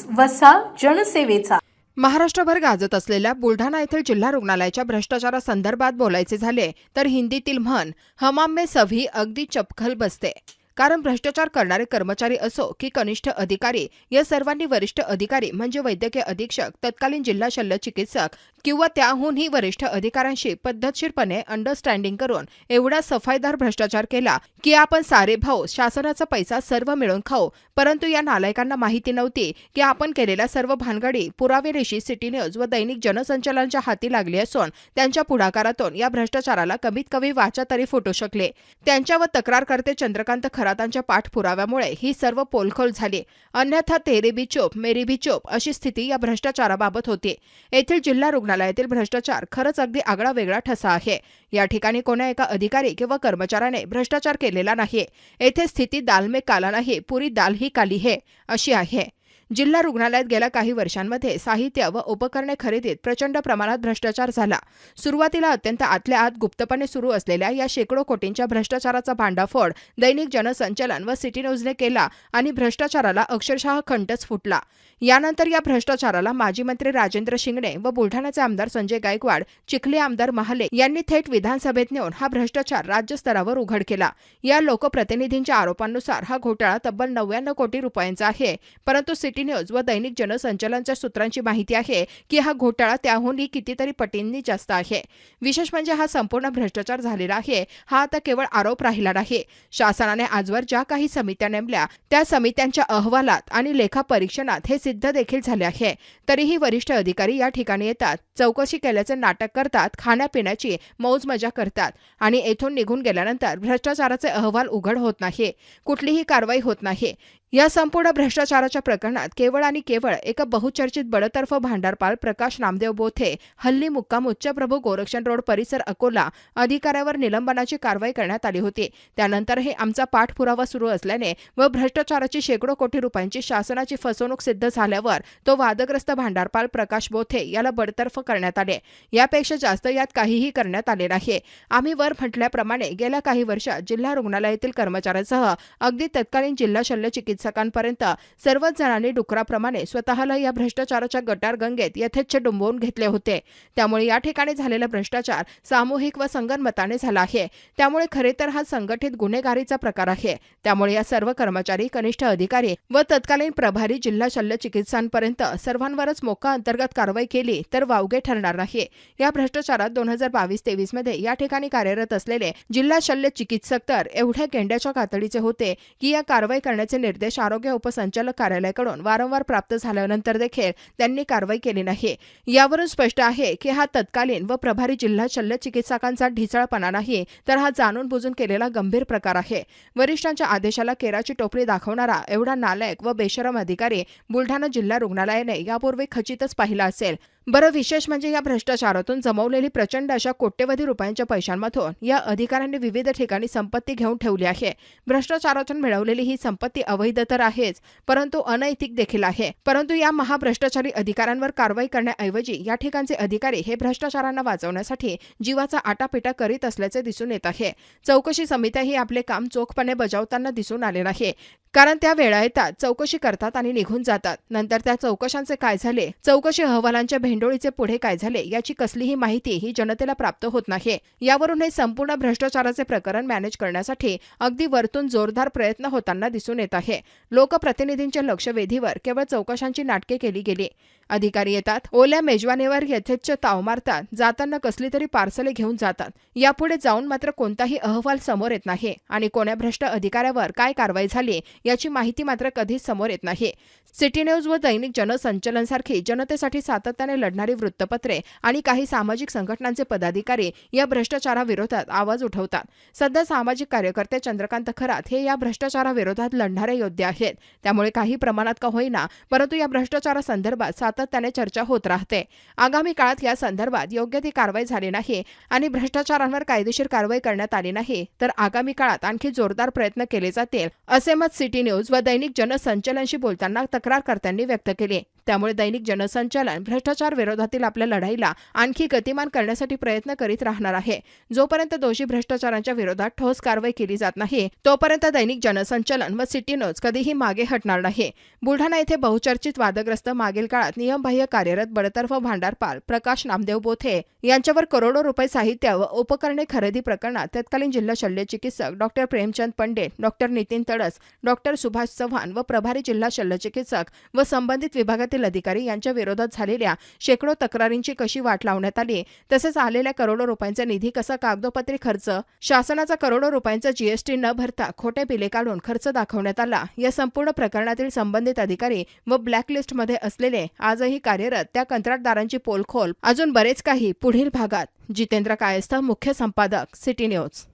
News वसा जनसेवेचा. महाराष्ट्रभर गाजत असलेल्या बुलढाणा येथील जिल्हा रुग्णालयाच्या भ्रष्टाचारासंदर्भात बोलायचे झाले तर हिंदीतील म्हण हमाम में सभी अगदी चपखल बसते. कारण भ्रष्टाचार करणारे कर्मचारी असो की कनिष्ठ अधिकारी या सर्वांनी वरिष्ठ अधिकारी म्हणजे वैद्यकीय अधीक्षक तत्कालीन जिल्हा शल्य चिकित्सक किंवा त्याहूनही वरिष्ठ अधिकाऱ्यांशी पद्धतशीरपणे अंडरस्टँडिंग करून एवढा सफाईदार भ्रष्टाचार केला की आपण सारे भाऊ शासनाचा पैसा सर्व मिळून खाऊ. परंतु या नालायकांना माहिती नव्हती की आपण केलेल्या सर्व भानगडी पुरावेनिशी सिटी न्यूज व दैनिक जनसंचलनच्या हाती लागली असून त्यांच्या पुढाकारातून या भ्रष्टाचाराला कमीत कमी वाचा तरी फुटू शकले. त्यांच्या व तक्रारकर्ते चंद्रकांत खरातांच्या पाठपुराव्यामुळे ही सर्व पोलखोल झाली. अन्यथा तेरेबी चोप मेरी बी चोप अशी स्थिती या भ्रष्टाचाराबाबत होती. येथील जिल्हा रुग्णालयातील भ्रष्टाचार खरंच अगदी आगळा वेगळा ठसा आहे. या ठिकाणी कोण्या एका अधिकारी किंवा कर्मचाऱ्याने भ्रष्टाचार केलेला नाही येथे स्थिती दाल में काला नाही पुरी दाल ही काली है अशी आहे. जिल्हा रुग्णालयात गेल्या काही वर्षांमध्ये साहित्य व उपकरणे खरेदीत प्रचंड प्रमाणात भ्रष्टाचार झाला. सुरुवातीला अत्यंत आतल्या आत गुप्तपणे सुरू असलेल्या या शेकडो कोटींच्या भ्रष्टाचाराचा भांडाफोड दैनिक जनसंचलन व सिटी न्यूजने केला आणि भ्रष्टाचाराला अक्षरशः खंटच फुटला. यानंतर या भ्रष्टाचाराला माजी मंत्री राजेंद्र शिंगणे व बुलढाण्याचे आमदार संजय गायकवाड चिखले आमदार महाले यांनी थेट विधानसभेत नेऊन हा भ्रष्टाचार राज्यस्तरावर उघड केला. या लोकप्रतिनिधींच्या आरोपांनुसार हा घोटाळा तब्बल नव्याण्णव कोटी रुपयांचा आहे परंतु सिटी न्यूज व दैनिक जनसंचलनच्या सूत्रांची माहिती आहे की हा घोटाळा त्याहूनही कितीतरी पटींनी जास्त आहे. विशेष म्हणजे हा संपूर्ण भ्रष्टाचार झालेला आहे. हा आता केवळ आरोप राहिला नाही. शासनाने आजवर ज्या काही समित्या नेमल्या त्या समित्यांच्या अहवालात आणि लेखा परीक्षणात हे सिद्ध देखील झाले आहे. तरीही वरिष्ठ अधिकारी या ठिकाणी येतात चौकशी केल्याचे नाटक करतात खाण्यापिण्याची मौज मजा करतात आणि येथून निघून गेल्यानंतर भ्रष्टाचाराचे अहवाल उघड होत नाही कुठलीही कारवाई होत नाही. या संपूर्ण भ्रष्टाचाराच्या प्रकरणात केवळ आणि केवळ एका बहुचर्चित बडतर्फ भांडारपाल प्रकाश नामदेव बोथे हल्ली मुक्काम उच्चप्रभू गोरक्षण रोड परिसर अकोला अधिकाऱ्यावर निलंबनाची कारवाई करण्यात आली होती. त्यानंतरही आमचा पाठपुरावा सुरू असल्याने व भ्रष्टाचाराची शेकडो कोटी रुपयांची शासनाची फसवणूक सिद्ध झाल्यावर तो वादग्रस्त भांडारपाल प्रकाश बोथे याला बडतर्फ करण्यात आले. यापेक्षा जास्त यात काहीही करण्यात आले नाही. आम्ही वर म्हटल्याप्रमाणे गेल्या काही वर्षात जिल्हा रुग्णालयातील कर्मचाऱ्यांसह अगदी तत्कालीन जिल्हा शल्य चिकित्सकांपर्यंत सर्वच जणांनी डुकराप्रमाणे स्वतःला या भ्रष्टाचाराच्या गटार गंगेत यथेच्छ डुंबवून घेतले होते. त्यामुळे या ठिकाणी झालेला भ्रष्टाचार सामूहिक व संगनमताने झाला आहे. त्यामुळे खरे तर हा संघटित गुन्हेगारीचा प्रकार आहे. त्यामुळे या सर्व कर्मचारी कनिष्ठ अधिकारी व तत्कालीन प्रभारी जिल्हा शल्य चिकित्सांपर्यंत सर्वांवरच मोका अंतर्गत कारवाई केली तर वावगे ठरणार नाही. या भ्रष्टाचारात दोन हजार बावीस तेवीसमध्ये या ठिकाणी कार्यरत असलेले जिल्हा शल्य चिकित्सक तर एवढ्या गेंड्याच्या कातडीचे होते की या कारवाई करण्याचे निर्देश आरोग्य उपसंचालक कार्यालयाकडून वारंवार प्राप्त झाल्यानंतर देखील त्यांनी कारवाई केली नाही. यावरून स्पष्ट आहे की हा तत्कालीन व प्रभारी जिल्हा शल्य चिकित्सकांचा ढिसाळपणा नाही तर हा जाणून बुजून केलेला गंभीर प्रकार आहे. वरिष्ठांच्या आदेशाला केराची टोपली दाखवणारा एवढा नालायक व बेशरम अधिकारी बुलढाणा जिल्हा रुग्णालयाने यापूर्वी खचितच पाहिला असेल. बरं विशेष म्हणजे या भ्रष्टाचारातून जमवलेली प्रचंड अशा कोट्यवधी रुपयांच्या पैशांमधून या अधिकाऱ्यांनी विविध ठिकाणी संपत्ती घेऊन ठेवली आहे. भ्रष्टाचारातून मिळवलेली ही संपत्ती अवैध तर आहेच परंतु अनैतिक देखील आहे. परंतु या महाभ्रष्टाचारी अधिकाऱ्यांवर कारवाई करण्याऐवजी या ठिकाणचे अधिकारी हे भ्रष्टाचारांना वाचवण्यासाठी जीवाचा आटापिटा करीत असल्याचे दिसून येत आहे. चौकशी समित्याही आपले काम चोखपणे बजावताना दिसून आले नाही कारण त्या वेळा येतात चौकशी करतात आणि निघून जातात. नंतर त्या चौकशांचे काय झाले? चौकशी अहवालांच्या भेंडोळीचे पुढे काय झाले याची कसलीही माहिती ही जनतेला प्राप्त होत नाही. यावरून हे संपूर्ण भ्रष्टाचाराचे प्रकरण मॅनेज करण्यासाठी अगदी वरतून जोरदार प्रयत्न होताना दिसून येत आहे. लोकप्रतिनिधींच्या लक्षवेधीवर केवळ चौकशांची नाटके केली गेली. अधिकारी येतात ओल्या मेजवानीवर यथेच्छ ताव मारतात जाताना कसली तरी पार्सले घेऊन जातात. यापुढे जाऊन मात्र कोणताही अहवाल समोर येत नाही. आणि कोण्या भ्रष्ट अधिकाऱ्यावर काय कारवाई झाली याची माहिती मात्र कधीच समोर येत नाही. सिटी न्यूज व दैनिक जनसंचलनसारखी जनतेसाठी सातत्याने लढणारी वृत्तपत्रे आणि काही सामाजिक संघटनांचे पदाधिकारी या भ्रष्टाचाराविरोधात आवाज उठवतात. सध्या सामाजिक कार्यकर्ते चंद्रकांत खरात हे या भ्रष्टाचाराविरोधात लढणारे योद्धे आहेत. त्यामुळे काही प्रमाणात का होईना परंतु या भ्रष्टाचारासंदर्भात सातत्याने चर्चा होत राहते. आगामी काळात या संदर्भात योग्य ती कारवाई झाली नाही आणि भ्रष्टाचारांवर कायदेशीर कारवाई करण्यात आली नाही तर आगामी काळात आणखी जोरदार प्रयत्न केले जातील असे मत सिटी न्यूज व दैनिक जनसंचलनशी बोलताना तक्रारकर्त्यांनी व्यक्त केले. त्यामुळे दैनिक जनसंचलन भ्रष्टाचार विरोधातील आपल्या लढाईला आणखी गतिमान करण्यासाठी प्रयत्न करीत राहणार आहे. जोपर्यंत दोषी भ्रष्टाचारांच्या विरोधात ठोस कारवाई केली जात नाही तोपर्यंत दैनिक जनसंचलन व सिटी न्यूज कधीही मागे हटणार नाही. बुलढाणा येथे बहुचर्चित वादग्रस्त मागील काळात नियमबाह्य कार्यरत बडतर्फ भांडारपाल प्रकाश नामदेव बोथे यांच्यावर करोडो रुपये साहित्य व उपकरणे खरेदी प्रकरणात तत्कालीन जिल्हा शल्य चिकित्सक doctor Premchand Pandit doctor Nitin Tadas doctor Subhash Chavan व प्रभारी जिल्हा शल्य चिकित्सक व संबंधित विभागातील अधिकारी यांच्या विरोधात झालेल्या शेकडो तक्रारींची कशी वाट लावण्यात आली? तसेच आलेल्या करोडो रुपयांचा निधी कसा कागदोपत्री खर्च? शासनाचा करोडो रुपयांचा जीएसटी न भरता खोटे बिले काढून खर्च दाखवण्यात आला. या संपूर्ण प्रकरणातील संबंधित अधिकारी व ब्लॅकलिस्टमध्ये असलेले आजही कार्यरत त्या कंत्राटदारांची पोलखोल अजून बरेच काही पुढील भागात. जितेंद्र कायस्थ मुख्य संपादक सिटी न्यूज.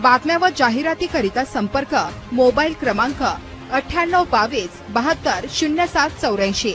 बातम्या व जाहिरातीकरिता संपर्क मोबाईल क्रमांक अठ्ठ्याण्णव बावीस बहात्तर शून्य सात चौऱ्याऐंशी.